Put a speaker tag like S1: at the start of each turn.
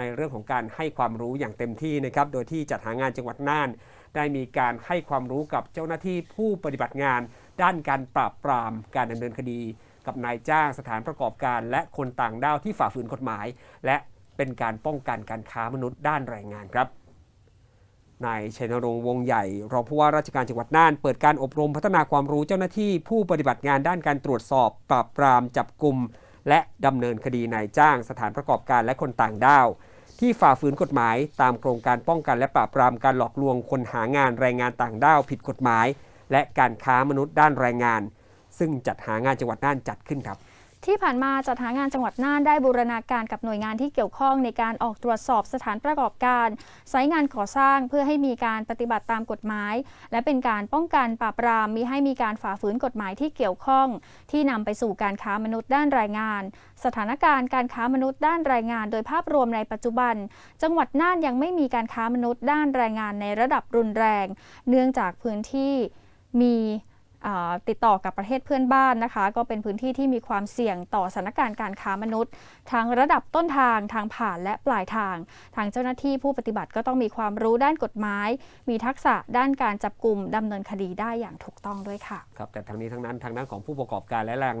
S1: ในเรื่องของการให้ความรู้อย่างเต็มที่นะครับ โดยที่จัดหางานจังหวัดน่าน ได้มีการให้ความรู้กับเจ้าหน้าที่ผู้ปฏิบัติงาน ด้านการปราบปรามการดำเนินคดี กับนายจ้างสถานประกอบการ และคนต่างด้าวที่ฝ่าฝืนกฎหมาย และเป็นการป้องกันการค้ามนุษย์ด้านแรงงานครับนายชัยนรงค์วงใหญ่ รองผู้ว่าราชการจังหวัดน่าน เปิดการอบรมพัฒนาความรู้เจ้าหน้าที่ผู้ปฏิบัติงานด้านการตรวจสอบ ปราบปรามจับกลุ่มและดำเนินคดีนายจ้างสถานประกอบการและคนต่างด้าว ที่ฝ่าฝืนกฎหมาย ตามโครงการป้องกันและปราบปรามการหลอกลวงคนหางานแรงงานต่างด้าวผิดกฎหมาย และการค้ามนุษย์ด้านแรงงาน ซึ่งจัดหางานจังหวัดน่านจัดขึ้นครับ
S2: ที่ผ่านมาจัดหางานจังหวัดน่านได้บูรณาการกับหน่วยงานที่เกี่ยวข้องในการออกตรวจสอบสถานประกอบการไซต์งานก่อสร้างเพื่อให้มีการปฏิบัติตามกฎหมาย และเป็นการป้องกันปราบปรามมิให้มีการฝ่าฝืนกฎหมายที่เกี่ยวข้อง ที่นำไปสู่การค้ามนุษย์ด้านแรงงาน สถานการณ์การค้ามนุษย์ด้านแรงงาน โดยภาพรวมในปัจจุบัน จังหวัดน่านยังไม่มีการค้ามนุษย์ด้านแรงงานในระดับรุนแรง เนื่องจากพื้นที่มี ติดต่อกับประเทศเพื่อนบ้านนะคะ ก็เป็นพื้นที่ที่มีความเสี่ยงต่อสถานการณ์การค้ามนุษย์ทั้งระดับต้นทางทางผ่านและปลายทาง ทางเจ้าหน้าที่ผู้ปฏิบัติก็ต้องมีความรู้ด้านกฎหมาย มีทักษะด้านการจับกลุ่มดำเนินคดีได้อย่างถูกต้องด้วยค่ะ
S1: ครับแต่ทั้งนี้ทั้งนั้นทางด้านของผู้ประกอบการและแรง